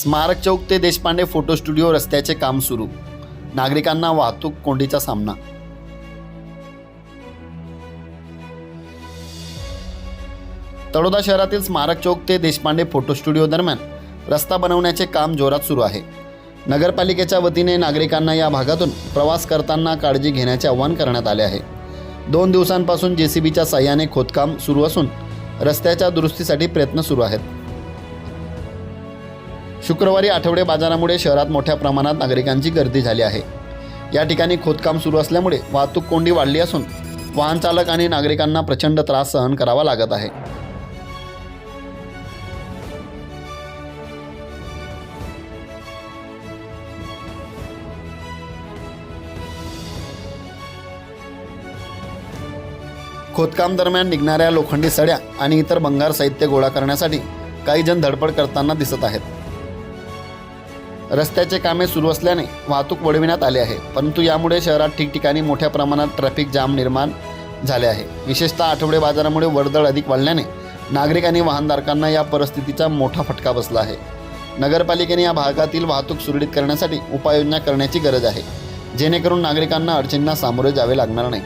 स्मारक चौक ते Deshpande photo studio रस्त्याचे काम सुरू. नागरिकांना वाहतूक कोंडीचा सामना. तळोदा शहरातील स्मारक चौक ते देशपांडे फोटो स्टुडिओ दरम्यान रस्ता बनवण्याचे काम जोरात सुरू आहे. नगरपालिकेच्या वतीने नागरिकांना या भागातून प्रवास करताना काळजी घेण्याचे आवाहन करण्यात आले आहे. दोन दिवसांपासून जे सी बीच्या साह्याने खोदकाम सुरू असून रस्त्याच्या दुरुस्तीसाठी प्रयत्न सुरू आहेत. शुक्रवारी आठवडे बाजारामुळे शहरात मोठ्या प्रमाणात नागरिकांची गर्दी झाली आहे. या ठिकाणी खोदकाम सुरू असल्यामुळे वाहतूक कोंडी वाढली असून वाहन चालक आणि नागरिकांना प्रचंड त्रास सहन करावा लागत आहे. खोदकाम दरम्यान निघणाऱ्या लोखंडी सड्या आणि इतर भंगार साहित्य गोळा करण्यासाठी काही जण धडपड करताना दिसत आहेत. रस्त्याचे कामे सुरू असल्याने वाहतूक वळविण्यात आली आहे. परंतु यामुळे शहरात ठिकठिकाणी मोठ्या प्रमाणात ट्रॅफिक जाम निर्माण झाले आहे. विशेषतः आठवडे बाजारामुळे वर्दळ अधिक वाढल्याने नागरिक आणि वाहनधारकांना या परिस्थितीचा मोठा फटका बसला आहे. नगरपालिकेने या भागातील वाहतूक सुरळीत करण्यासाठी उपाययोजना करण्याची गरज आहे. जेणेकरून नागरिकांना अडचणींना सामोरे जावे लागणार नाही.